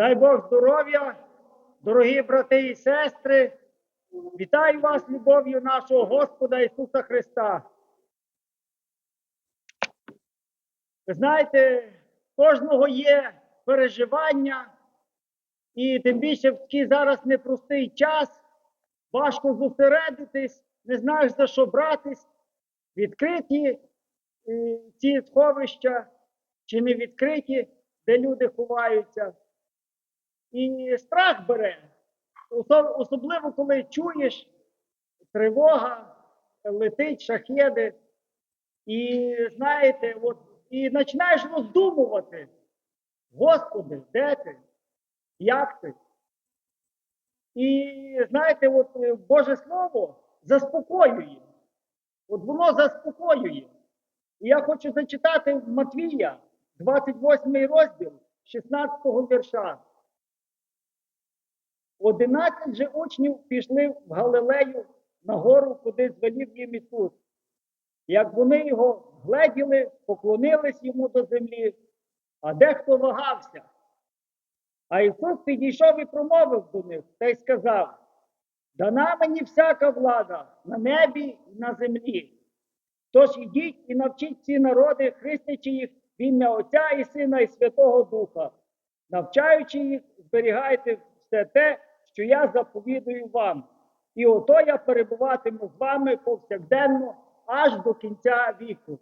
Дай Бог здоров'я, дорогі брати і сестри. Вітаю вас любов'ю нашого Господа Ісуса Христа. Ви знаєте, кожного є переживання, і тим більше в такий зараз непростий час, важко зосередитись, не знаєш за що братись, відкриті е, ці сховища чи не відкриті, де люди ховаються. І страх бере, особливо коли чуєш тривога, летить шахеди, і знаєте, от, і починаєш роздумувати, Господи, де ти? Як ти? І знаєте, от е, Боже Слово заспокоює. От воно заспокоює. І я хочу зачитати Матвія, 28 розділ, 16 вірша. Одинадцять же учнів пішли в Галилею на гору, куди звелів їм Ісус. Як вони його гледіли, поклонились йому до землі, а дехто вагався. А Ісус підійшов і промовив до них та й сказав: Дана мені всяка влада на небі і на землі. Тож ідіть і навчіть ці народи, хрестячи їх в ім'я Отця і Сина і Святого Духа, навчаючи їх, зберігайте все те, що я заповідую вам. І ото я перебуватиму з вами повсякденно аж до кінця віку.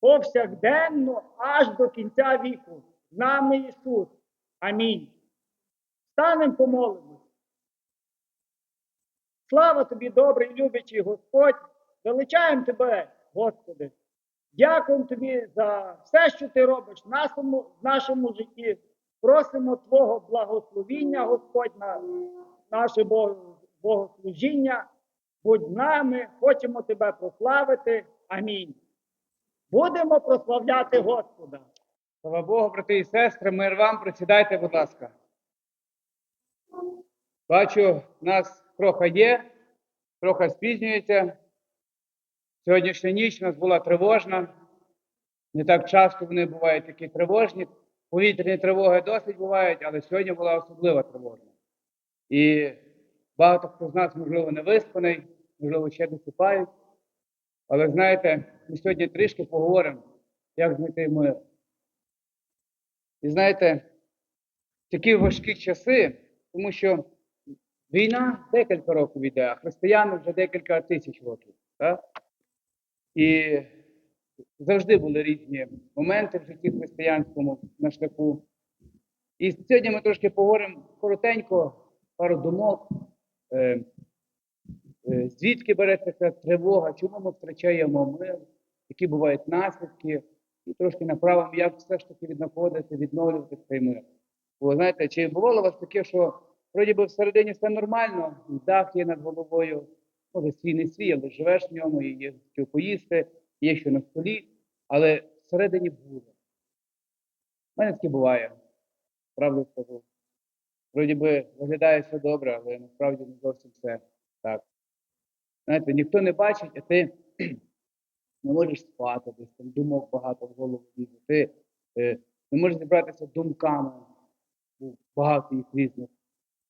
Повсякденно аж до кінця віку. З нами Ісус. Амінь. Станемо помолимось. Слава тобі, добрий, любячий Господь. Величаємо тебе, Господи. Дякуємо тобі за все, що ти робиш в нашому, в нашому житті. Просимо Твого благословіння, Господь, на наше богослужіння. Будь нами, хочемо тебе прославити. Амінь. Будемо прославляти Господа. Слава Богу, брати і сестри, мир вам, присідайте, будь ласка. Бачу, нас трохи є, трохи спізнюється. Сьогоднішня ніч у нас була тривожна. Не так часто вони бувають такі тривожні. Повітряні тривоги досить бувають, але сьогодні була особлива тривожна. І багато хто з нас, можливо, не виспаний, можливо, ще досипають. Але знаєте, ми сьогодні трішки поговоримо, як знайти мир. І знаєте, такі важкі часи, тому що війна декілька років йде, а християни вже декілька тисяч років. Так? І завжди були різні моменти в житті християнському на шляху. І сьогодні ми трошки поговоримо коротенько, пару думок. Е, е, звідки береться ця тривога, чому ми втрачаємо мир, які бувають наслідки, і трошки направимо, як все ж таки віднаходити, відновлювати цей мир. Бо знаєте, чи бувало у вас таке, що вроді би всередині все нормально, дах є над головою, може свій не свій, але живеш в ньому, і є що поїсти, є що на столі, але всередині буде. У мене таке буває, правду скажу. Вроді би виглядає все добре, але насправді не зовсім все так. Знаєте, ніхто не бачить, а ти не можеш спати, десь там думок багато в голову лізе. Ти е, не можеш зібратися думками, багато їх різних.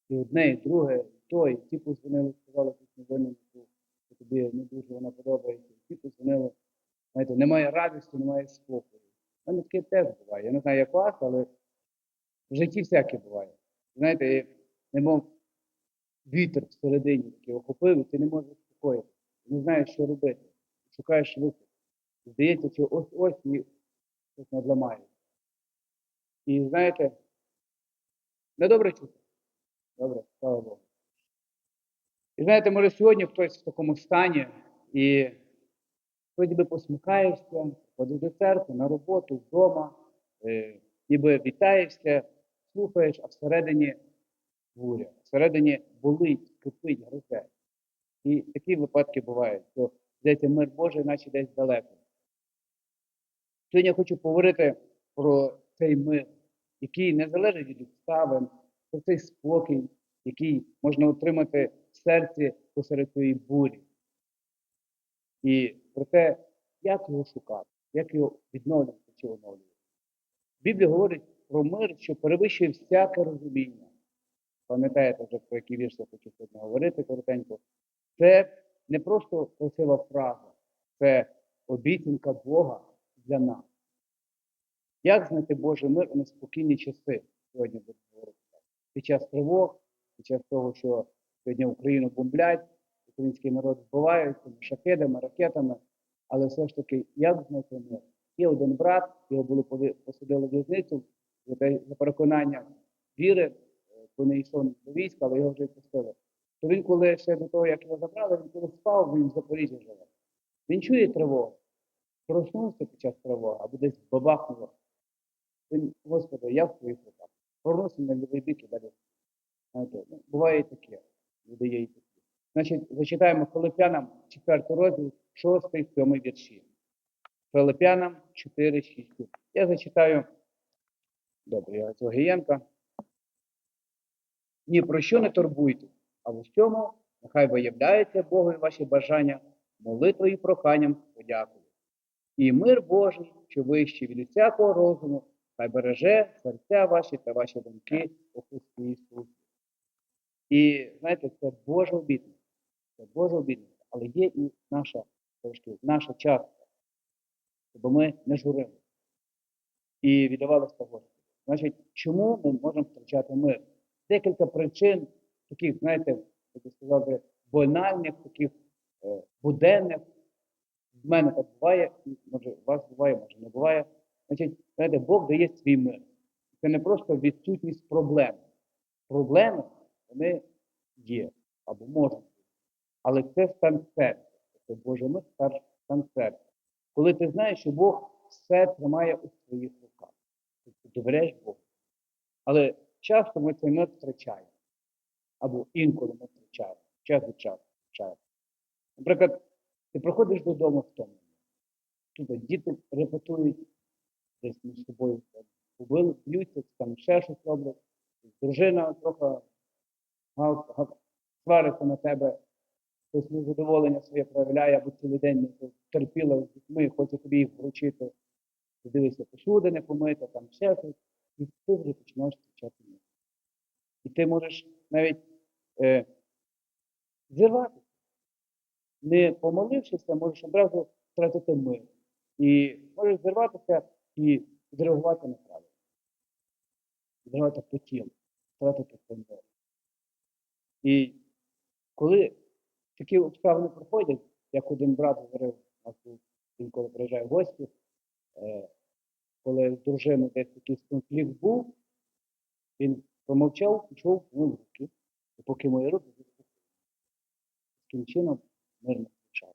І одне, і друге, і то, і ті позвонили, сказали, що сьогодні тобі не дуже вона подобається. І ті позвонили, знаєте, немає радості, немає спокою. У мене таке теж буває. Я не знаю, як вас, але в житті всяке буває. Знаєте, немов вітер всередині такий охопив, і ти не можеш заспокоїти. Не знаєш, що робити. Шукаєш вихід. Здається, що ось ось і щось надламає. І знаєте, недобре чути. Добре, слава Богу. І знаєте, може сьогодні хтось в такому стані і вроді би посміхаєшся, ходиш до церкви, на роботу, вдома, е, ніби вітаєшся, слухаєш, а всередині буря, всередині болить, кипить, гризе. І такі випадки бувають, що здається, мир Божий, наче десь далеко. Сьогодні я хочу поговорити про цей мир, який не залежить від обставин, про цей спокій, який можна отримати в серці посеред цієї бурі. І про те, як його шукати, як його відновлювати чи оновлювати. Біблія говорить про мир, що перевищує всяке розуміння. Пам'ятаєте вже, про який вірш я хочу сьогодні говорити коротенько. Це не просто красива фраза, це обіцянка Бога для нас. Як знайти Божий мир у неспокійні часи? Сьогодні будемо говорити. Під час тривог, під час того, що сьогодні Україну бомблять, український народ вбивають шахедами, ракетами, але все ж таки, як знайти мир? Є один брат, його було посадили в в'язницю за, переконання віри, е, бо не йшов до війська, але його вже відпустили. То він, коли ще до того, як його забрали, він коли спав, він в Запоріжжі живе. Він чує тривогу, проснувся під час тривоги, або десь бабахнуло. Він, Господи, я в твоїх руках. Повернувся на лівий бік і далі. Ну, буває таке. Люди є і такі. Значить, зачитаємо Филип'янам 4 розділ, 6, 7 вірші. Филип'янам 4, 6. Я зачитаю. Добре, я Гієнка. Ні про що не турбуйтесь, а в усьому нехай виявляється Богу ваші бажання, молитвою і проханням подякую. І мир Божий, що вищий від усякого розуму, хай береже серця ваші та ваші думки у Христі Ісусі. І знаєте, це Божа обітниця. Це Божа обітниця, але є і наша трошки, наша частка, щоб ми не журили і віддавалися Господу. Значить, чому ми можемо втрачати мир? Декілька причин, таких, знаєте, як я сказав би, банальних, таких е, буденних. В мене так буває, може, у вас буває, може не буває. Значить, знаєте, Бог дає свій мир. Це не просто відсутність проблем. Проблеми вони є або можуть. Але це стан серця. Це Боже мир стан серця. Коли ти знаєш, що Бог все тримає у своїх руках. Ти довіряєш Богу. Але часто ми це не втрачаємо. Або інколи ми втрачаємо. Час від часу втрачаємо. Наприклад, ти приходиш додому в тому. Тут діти репетують, десь між собою побили, б'ються, там ще щось роблять. Дружина трохи свариться на тебе, хтось незадоволення своє проявляє, або цілий день не терпіла з дітьми, хоче тобі їх вручити. Ти дивишся, посуди не помити, там ще щось, і ти вже починаєш втрачати мир. І ти можеш навіть е, зірватися. Не помолившися, можеш одразу втратити мир. І можеш зірватися і зреагувати неправильно. Зреагувати по тілу, втратити контроль. І коли такі обставини проходять, як один брат говорив, він коли приїжджає в гості, е, коли з дружиною десь якийсь конфлікт був, він помовчав, пішов, помив руки, і поки мої руки. Таким чином мирно включав.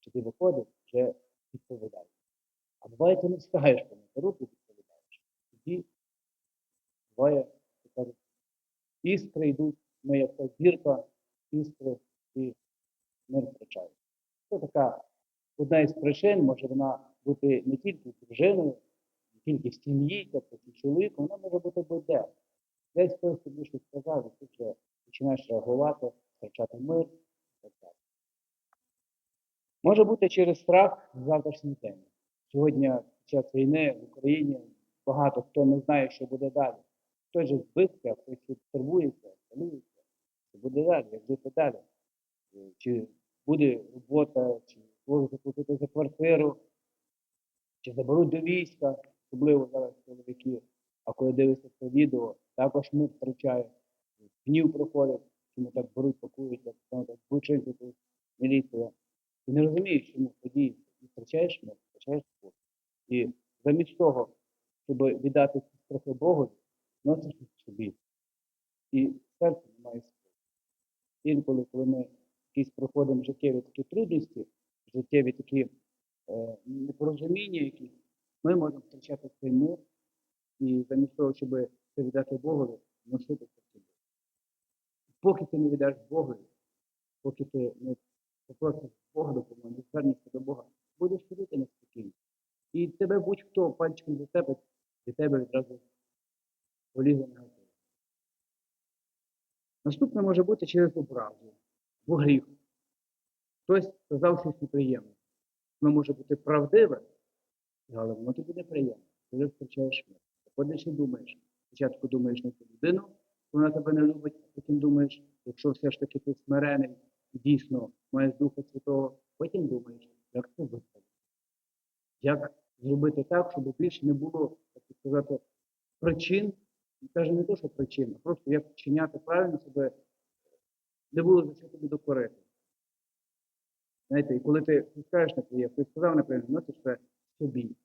Чи ти виходиш, вже відповідаєш. А буває, ти не встигаєш помити руки, відповідаєш. Тоді буває, кажуть, іскри йдуть, ми як та зірка, іскри і мир втрачає. Це така одна із причин, може вона бути не тільки з дружиною, не тільки в сім'ї, тобто з чоловіком, вона може бути будь-де. Десь хтось тобі щось сказав, і ти вже починаєш реагувати, втрачати мир і так далі. Може бути через страх завтрашній день. Сьогодні під час війни в Україні багато хто не знає, що буде далі. Хтось же збився, хтось турбується, хвилюється, що буде далі, як жити далі. Чи буде робота, чи зможуть заплатити за квартиру, чи заберуть до війська, особливо зараз чоловіки. А коли дивишся це відео, також ми втрачає. Гнів проходить, чому так беруть, пакують, як там так злочинці тут, міліція. Ти не розумієш, чому тоді і втрачаєш мир, втрачаєш спокій. І замість того, щоб віддати ці страхи Богу, носиш їх собі. І серце не має спокою. Інколи, коли ми проходимо життєві такі трудності, життєві такі е, непорозуміння якісь, ми можемо втрачати цей мир і замість того, щоб це віддати Богові, носити це собі. Поки ти не віддаш Богові, поки ти не попросиш Бога допомоги, не звернешся до Бога, будеш ходити неспокійно. І тебе будь-хто пальчиком зацепить, і тебе відразу полізе негатив. Наступне може бути через образу, або гріх. Хтось сказав щось неприємне. Воно може бути правдиве, але воно тобі неприємне. Ти вже втрачаєш мир. ходиш і думаєш. Спочатку думаєш на цю людину, вона тебе не любить, а потім думаєш, якщо все ж таки ти смирений і дійсно маєш Духа Святого, потім думаєш, як це виправити. Як зробити так, щоб більше не було, так сказати, причин, каже не то, що причин, а просто як вчиняти правильно себе, не було за що тобі докорити. Знаєте, і коли ти пускаєш на твоє, ти сказав, наприклад, носиш це собі.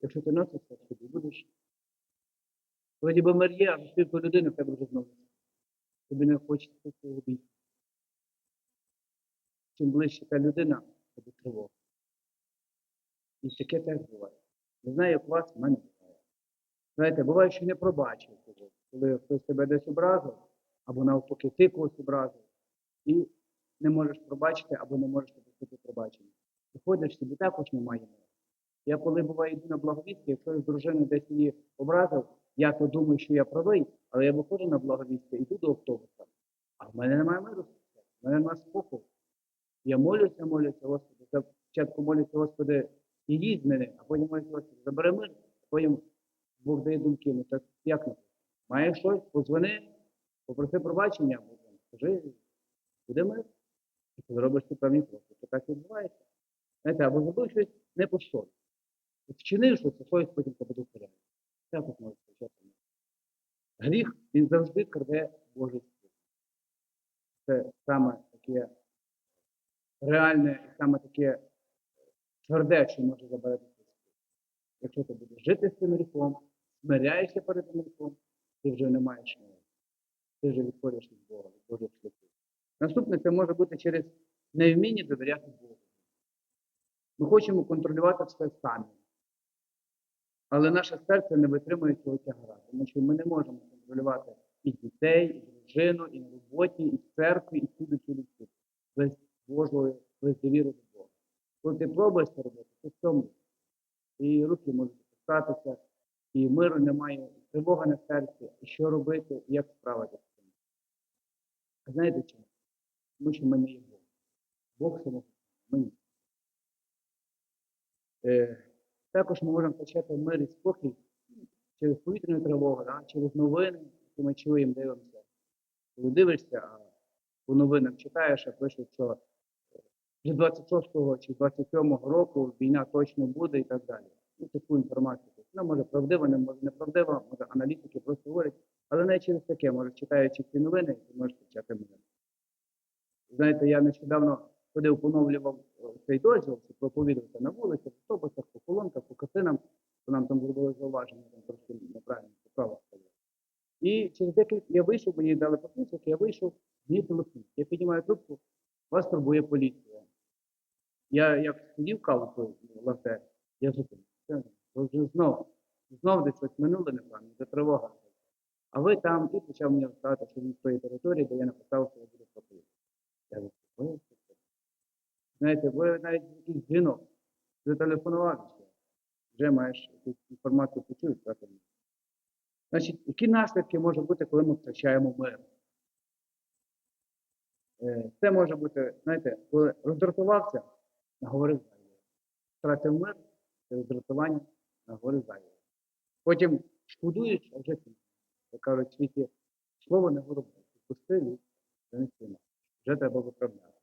Якщо ти носиш це собі, будеш. Вроді би мир є, а ту людину, в тебе вже знову. Тобі не хочеться цього бійти. Чим ближче та людина, тобі тривога. І таке теж буває. Не знаю, як у вас, в мене буває. Знаєте, буває, що не пробачив коли хтось тебе десь образив, або навпаки ти когось образив, і не можеш пробачити, або не можеш попросити пробачення. Виходиш, собі також немає мови. Я коли буває йду на благовістки, якщо я з дружиною десь її образив, я то думаю, що я правий, але я виходжу на благовістки, йду до автобуса, а в мене немає миру, в мене немає спокою. Я молюся, молюся, Господи, спочатку молюся, Господи, їдь з мене, а потім молюся, Господи, забери мир, а потім Бог дає думки. Ну так як не? Маєш щось, позвони, попроси пробачення, скажи, буде мир. Ти зробиш ті певні кроки. То так відбувається. Знаєте, або зробив щось не по. От Вчинив щось, а совість потім тебе дозволяє. Так от може почати. Гріх, він завжди краде Божий суд. Це саме таке реальне і саме таке тверде, що може забрати суд. Якщо ти будеш жити з цим гріхом, смиряєшся перед цим гріхом, ти вже не маєш мови. Ти вже відходиш від Бога, від Божих шляхів. Наступне це може бути через невміння довіряти Богу. Ми хочемо контролювати все самі. Але наше серце не витримує цього тягара, тому що ми не можемо контролювати і дітей, і дружину, і на роботі, і в церкві, і всюди, всюди. Без Божої, без довіри до Бога. Коли ти пробуєш це робити, ти в цьому. І руки можуть опускатися, і миру немає, і тривога на серці, і що робити, і як справитися знаєте чому? Тому що ми не є Бог. Бог самого ми. Е, також ми можемо почати мир і спокій через повітряну тривогу, да? через новини, які ми чуємо, дивимося. Коли дивишся, а по новинам читаєш, а пишуть, що вже 26-го чи 27-го року війна точно буде і так далі. Ну, таку інформацію. Вона може правдива, не може неправдива, може аналітики просто говорять, але навіть через таке, може, читаючи ці новини, ти можеш почати мир. Знаєте, я нещодавно ходив, поновлював е, цей дозвіл, щоб проповідувати на вулицях, в автобусах, по колонках, по касинам, то нам там зробили зауваження, там трошки неправильно поправок сказали. І через декілька я вийшов, мені дали посвідчик, я вийшов, мені телефон. Я піднімаю трубку, вас турбує поліція. Я як сидів каву пив, лавте, я зупинився. Ви вже знов, знов десь щось минуле неправильно, це тривога. А ви там і почав мені розказати, що він тої території, де я написав, що я буду проповідати. Знаєте, ви навіть якийсь дзвінок зателефонував вже маєш якусь інформацію сказати. Значить, які наслідки можуть бути, коли ми втрачаємо мир? Е, Це може бути, знаєте, коли роздратувався, наговорив зайве. Втратив мир, це роздратування, наговорив зайве. Потім шкодуєш, а вже. Як кажуть, світі слово не горобить. Пусти ліс, це не стіна. Вже треба виправляти.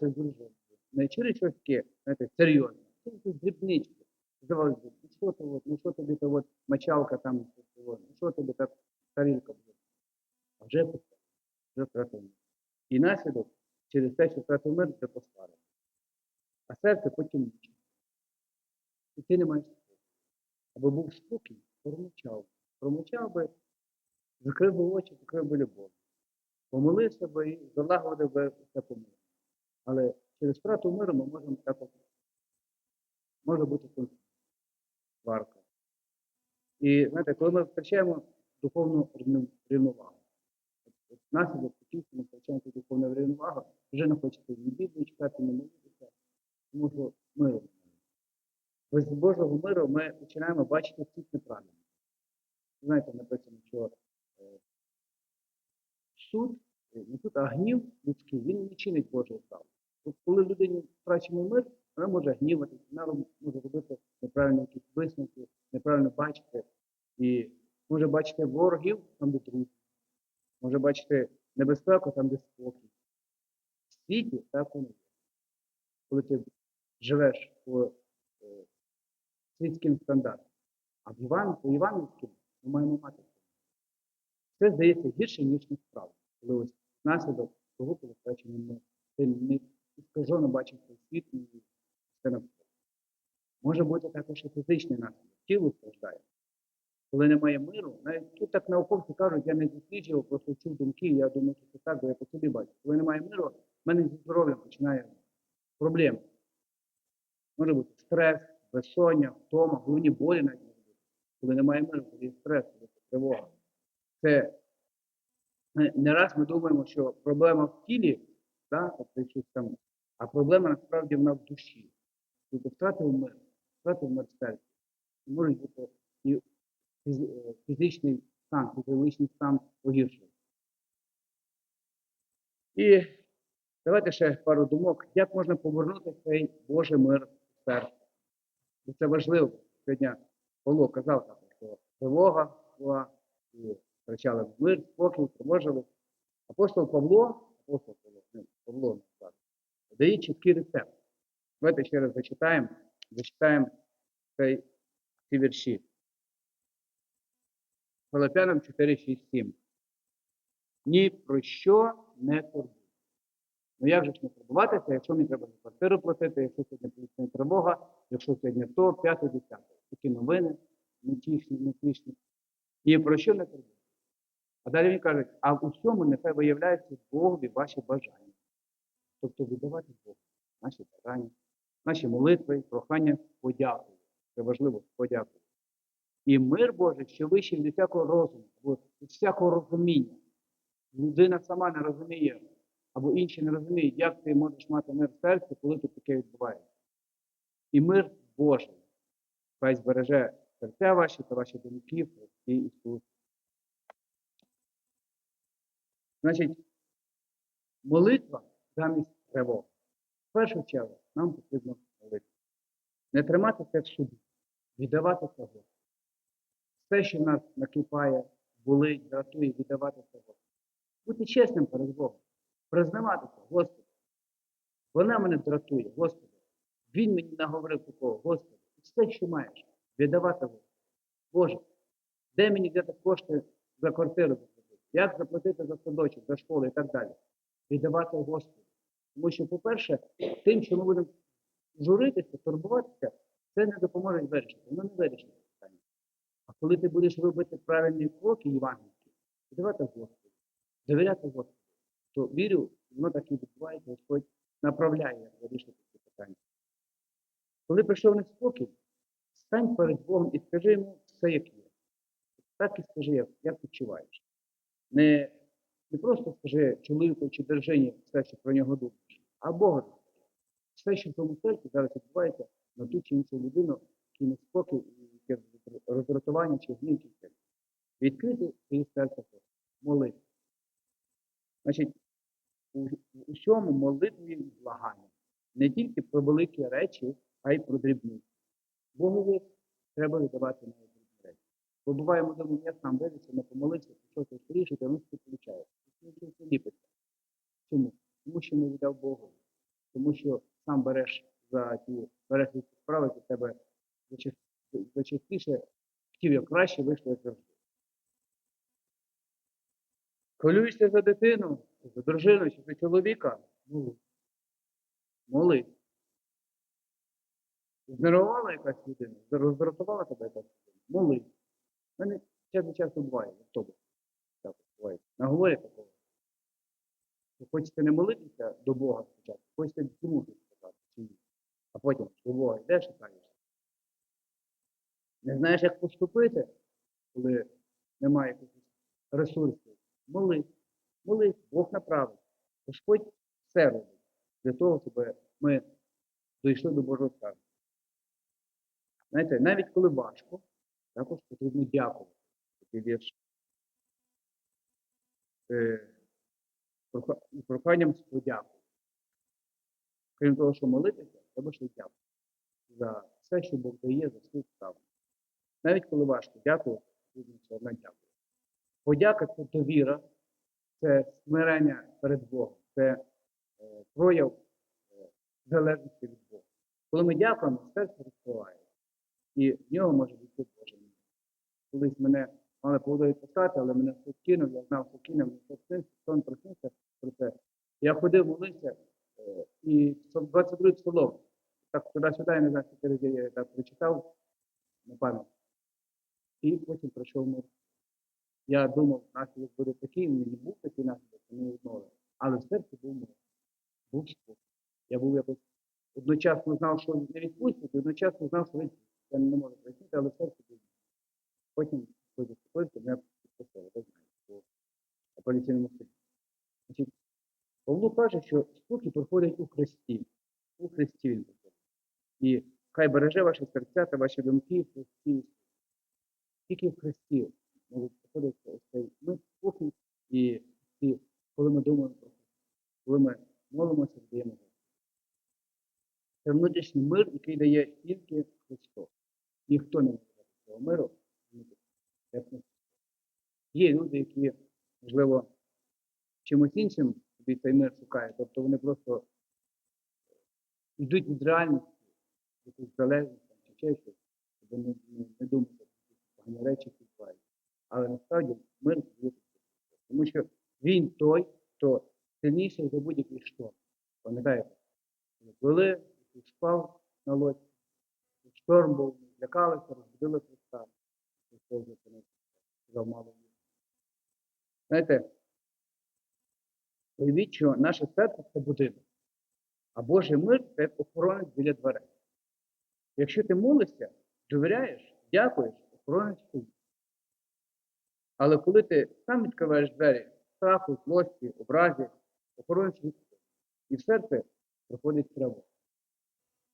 Посварився дружиною. Не через щось таке, знаєте, серйозне. Це якісь дрібнички. Здавалося ну що то от, ну що тобі то от мочалка там, ну що тобі так тарілка буде. А вже пусте, вже втратив мир. І наслідок через те, що втратив мир, це посварив. А серце потім нічого. І ти не маєш спокою. Аби був спокій, промовчав. Промовчав би, закрив би очі, закрив би любов. Помолився би і залагодив би все помилку. Але через втрату миру ми можемо також може бути конфлікт, сварка. І знаєте, коли ми втрачаємо духовну рівновагу, наслідок такий, що ми втрачаємо цю духовну рівновагу, вже не хочете ні Біблії читати, ні молитися, тому що миру. Без Божого миру ми починаємо бачити світ неправильно. Знаєте, написано, що е, суд, не суд, а гнів людський, він не чинить Божого права. Тобто, коли людині втрачено мир, Вона може гніватися, вона може робити неправильні якісь висновки, неправильно бачити. І може бачити ворогів там, де друзі, може бачити небезпеку там, де спокій. В світі так воно є. Коли ти живеш по е, світським стандартам. А в Іван, по Іванівським ми маємо мати. Це здається гірше, ніж насправді. Коли ось наслідок того, коли втрачено ми ти не скажено бачиш світ і все навколо. Може бути також і фізичний наслідок. Тіло страждає. Коли немає миру, навіть тут так науковці кажуть, я не досліджував, просто чув думки, я думаю, що це так, бо я по собі бачу. Коли немає миру, в мене зі здоров'ям починає проблеми. Може бути стрес, безсоння, втома, головні болі навіть. Коли немає миру, коли є стрес, коли є тривога. Це не- раз ми думаємо, що проблема в тілі, да, тобто там, а проблема насправді вона в душі. Тобто втратив мир, втратив мир. І Може бути і е, фізичний стан, фізіологічний стан погіршується. І давайте ще пару думок, як можна повернути цей Божий мир в серце. Це важливо. Сьогодні Павло казав, що тривога була, втрачали мир, спокій, тривожили. Апостол Павло, апостол Павло, не Павло не дає чіткий рецепт. Давайте ще раз зачитаємо, зачитаємо цей, ці вірші. Филиппянам 4, 6, 7. Ні про що не турбуй. Ну як же ж не турбуватися, якщо мені треба за квартиру платити, якщо сьогодні поліцейська тривога, якщо сьогодні то, п'яте, десяте. Такі новини, нетішні, нетішні. Ні про що не турбуй. А далі він каже, а в усьому нехай виявляються Богові ваші бажання. Тобто віддавати Богу наші бажання, наші молитви, прохання, подякую. Це важливо, подякую. І мир Божий, що вищий від всякого розуму, або від всякого розуміння. Людина сама не розуміє, або інші не розуміють, як ти можеш мати мир в серці, коли тут таке відбувається. І мир Божий. Хай збереже серця ваші та ваші думки в Христі. Значить, молитва замість тривоги. В першу чергу нам потрібно молитва. Не тримати це в собі, віддавати Господу. Все, що в нас накипає, болить, дратує, віддавати Господу. Бути чесним перед Богом, признаватися, Господи. Вона мене дратує, Господи. Він мені наговорив такого, Господи. Все, що маєш, віддавати Господу. Боже, де мені взяти кошти за квартиру? Як заплатити за садочок, за школу і так далі? Віддавати Господу. Тому що, по-перше, тим, що ми будемо журитися, турбуватися, це не допоможе вирішити. Воно не вирішить питання. А коли ти будеш робити правильні кроки євангельські, віддавати Господу, довіряти Господу, то вірю, воно так і відбувається, Господь направляє, вирішити ці питання. Коли прийшов неспокій, стань перед Богом і скажи йому все, як є. Так і скажи, як відчуваєш. Не, не просто скажи чоловіку чи держині все, що про нього думаєш, а Бога. Все, що в тому серці зараз відбувається на ту чи іншу людину, який неспокій, і яке роздратування чи гнів чи. Відкрити серце Господу, молити. Значить, у, усьому молитві і благання. Не тільки про великі речі, а й про дрібні. Богові треба віддавати навіть. Бо буває, ми думаємо, я сам вирішив, не помолився, що це вирішити, а воно все виходить. Нічого. Чому? Тому що не віддав Богу. Тому що сам береш за ті береш справи для тебе зачастіше хотів як краще, вийшло як завжди. Хвилюєшся за дитину, за дружину чи за чоловіка, ну, молись. Знервувала якась людина, роздратувала тебе якась людина, молись. У мене часто часто буває в автобусі. Так буває. Наговорять такого. Хочете не молитися до Бога спочатку, хочете йому сказати чи ні. А потім до Бога йдеш і кажеш. Не знаєш, як поступити, коли немає якихось ресурсів. Молись, молись, Бог направить. Господь все робить для того, щоб ми дійшли до Божого царства. Знаєте, навіть коли важко, також потрібно дякувати. Такий вірш. Е, проханням подякою. Крім того, що молитися, Тому що дякую за все, що Бог дає за свою справу. Навіть коли важко, дякую, потрібно все одно дякую. Подяка це довіра, це смирення перед Богом, це е, прояв е, залежності від Бога. Коли ми дякуємо, серце розкриває, і в нього може бути. Колись мене мали поводу відпускати, але мене хтось кинув, я знав, що кинув, мені снився, сон проснувся про це. Я ходив, молився, е, і 22 псалом, так туди-сюди, я не знаю, скільки разів я так прочитав на пам'ять. І потім пройшов мир. Я думав, наслідок буде такий, він не був такий наслідок, не відмовив. Але в серці був мир. Був спокій. Я був якось одночасно знав, що не відпустять, і одночасно знав, що. Я не можу пояснити, але в серці був. Потім потім спокійно, мене підпустили, ви знаєте, по апеляційному суді. Значить, Павло каже, що спокій проходить у Христі. У Христі він проходить. І хай береже ваші серця та ваші думки в Христі. Тільки в Христі можуть проходити ось цей ми спокій і ці, коли ми думаємо про Христа, коли ми молимося, даємо Богу. Це внутрішній мир, який дає тільки Христос. Ніхто не може цього миру, не. Є люди, які, можливо, чимось іншим собі цей мир шукають, тобто вони просто йдуть від реальності, якусь залежність чи ще щось, щоб не, не, не думати якісь погані речі відбуваються. Але насправді мир є тому що він той, хто сильніший за будь-який шторм. Пам'ятаєте, коли спав на лодці, шторм був, злякалися, розбудили Христос сказав мало. Знаєте, уявіть, що наше серце це будинок, а Божий мир це охоронець біля дверей. Якщо ти молишся, довіряєш, дякуєш, охоронець стоїть. Але коли ти сам відкриваєш двері страху, злості, образі, охоронець відходить. І в серце проходить тривога.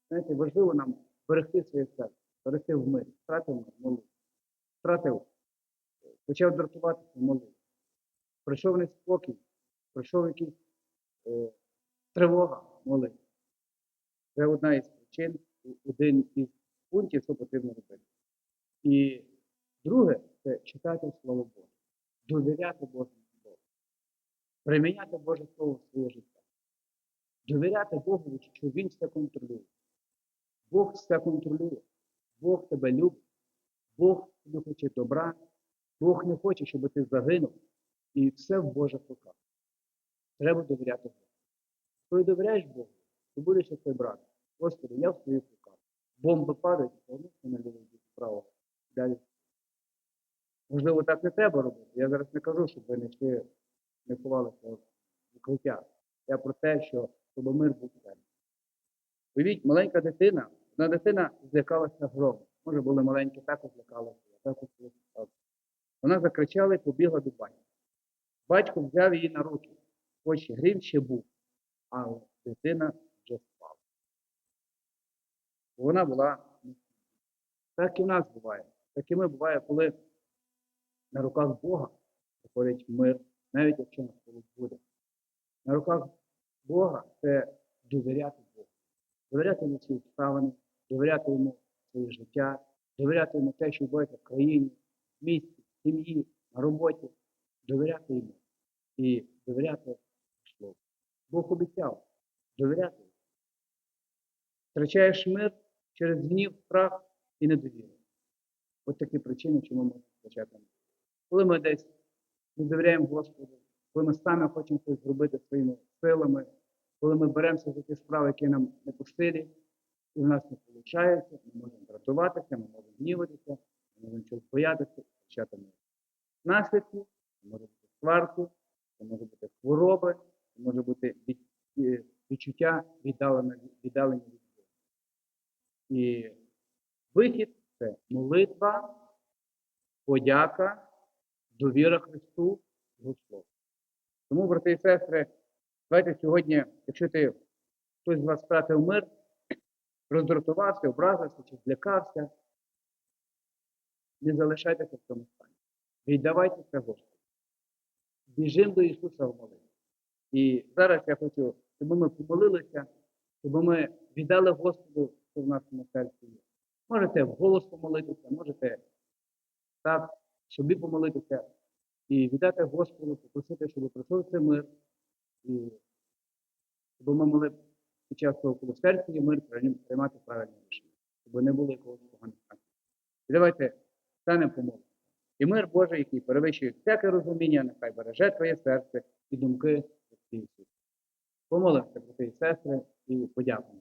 Знаєте, важливо нам берегти своє серце, берегти в мир, втратив мир, молитву. Втратив, почав дратуватися, молитву. Прийшов неспокій, прийшов якийсь е, тривога, молитва. Це одна із причин, один із пунктів, що потрібно робити. І друге це читати Слово Боже, довіряти Божому Слову, приміняти Боже Слово в своє життя, довіряти Богу, що Він все контролює. Бог все контролює, Бог тебе любить, Бог тобі хоче добра, Бог не хоче, щоб ти загинув, і все в Божих руках. Треба довіряти Богу. Коли довіряєш Богу, ти будеш як той брат. Господи, я в своїх руках. Бомби падають, повернуться на лівий вправо. Далі. Можливо, так не треба робити. Я зараз не кажу, щоб ви не йшли, не ховалися в. Я про те, що щоб мир був в. Уявіть, маленька дитина, одна дитина злякалася грому. Може, були маленькі, також злякалася, я також. Вона закричала і побігла до батька. Батько взяв її на руки, хоч грім ще був, але дитина вже спала. Вона була. Так і в нас буває. Так і ми буває, коли на руках Бога приходить мир, навіть якщо нас колись буде. На руках Бога це довіряти Богу, довіряти йому ці обставини, довіряти йому своє життя, довіряти йому те, що відбувається в країні, в місті, в сім'ї, на роботі, довіряти йому і довіряти Слову. Бог обіцяв довіряти. йому. Втрачаєш мир через гнів, страх і недовіру. Ось такі причини, чому ми втрачати мир. Коли ми десь не довіряємо Господу, коли ми самі хочемо щось зробити своїми силами, коли ми беремося за ті справи, які нам не по і в нас не виходить, ми можемо дратуватися, ми можемо гніватися, ми можемо чогось боятися, втрачати мир. Наслідки це може бути сварки, це може бути хвороби, це може бути е, відчуття віддалення від Бога. І вихід це молитва, подяка, довіра Христу, Його Слову. Тому, брати і сестри, давайте сьогодні, якщо ти хтось з вас втратив мир, роздратувався, образився чи злякався, не залишайтеся в цьому стані. Віддавайте це Господу. Біжимо до Ісуса в молитві. І зараз я хочу, щоб ми помолилися щоб ми віддали Господу, що в нашому серці є. Можете вголос помолитися, можете так, собі помолитися і віддати Господу, попросити, щоб пройшов цей мир, і щоб ми могли під час того, серці є приймати правильні рішення, щоб не було якогось поганих наслідків. І давайте станемо помогу. І мир Божий, який перевищує всяке розуміння, нехай береже твоє серце і думки у світі. Помолимося, брати і сестри, і подякуємо.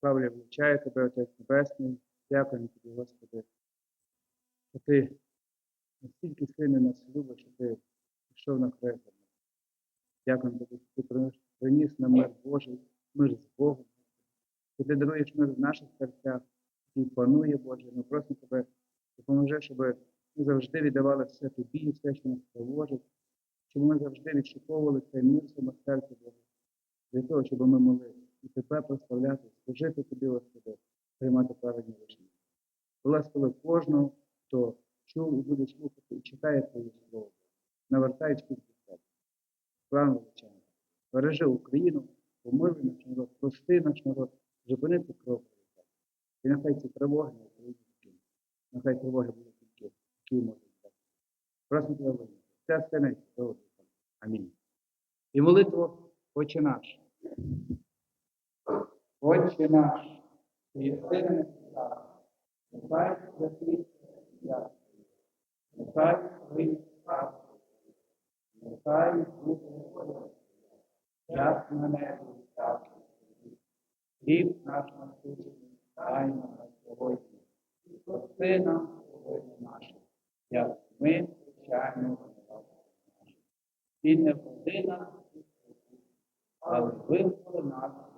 Славлю, влучаю тебе, Отець Небесний. Дякуємо тобі, Господи. Що ти настільки сильно нас любиш, що ти пішов на хрест. Дякуємо тобі, що ти приніс- нам мир Божий, мир з Богом. Що ти даруєш мир в наших серцях, який панує Боже. Ми просимо тебе, допоможи, щоб ми завжди віддавали все тобі, і все, що нас тривожить, щоб ми завжди відшуковували цей мир в своєму серці, Боже для того, щоб ми могли і тебе прославляти, служити тобі, Господи, приймати правильні рішення. Благослови кожного, хто чув і буде слухати і читає Твоє Слово, навертаючись до себе. Слава величання. Бережи Україну, помилуй наш народ, прости наш народ, зупини цю кров. І нехай ці тривоги не скинуть. Нехай тривоги будуть тільки, які можуть бути. Просимо тебе, Боже, все стане Святого Духа. Амінь. І молитву Отче наш. Отче наш, що єси на небесах, нехай святиться ім'я нехай прийде царство, нехай буде воля, як на небі, так. Хліб наш насущний, дай нам на сьогодні, і прости нам сьогодні наші, як ми прощаємо нашим. І не введи нас але визволи нас.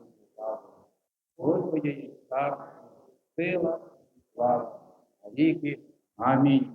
Господи, є царство, сила, і слава, навіки. Амінь.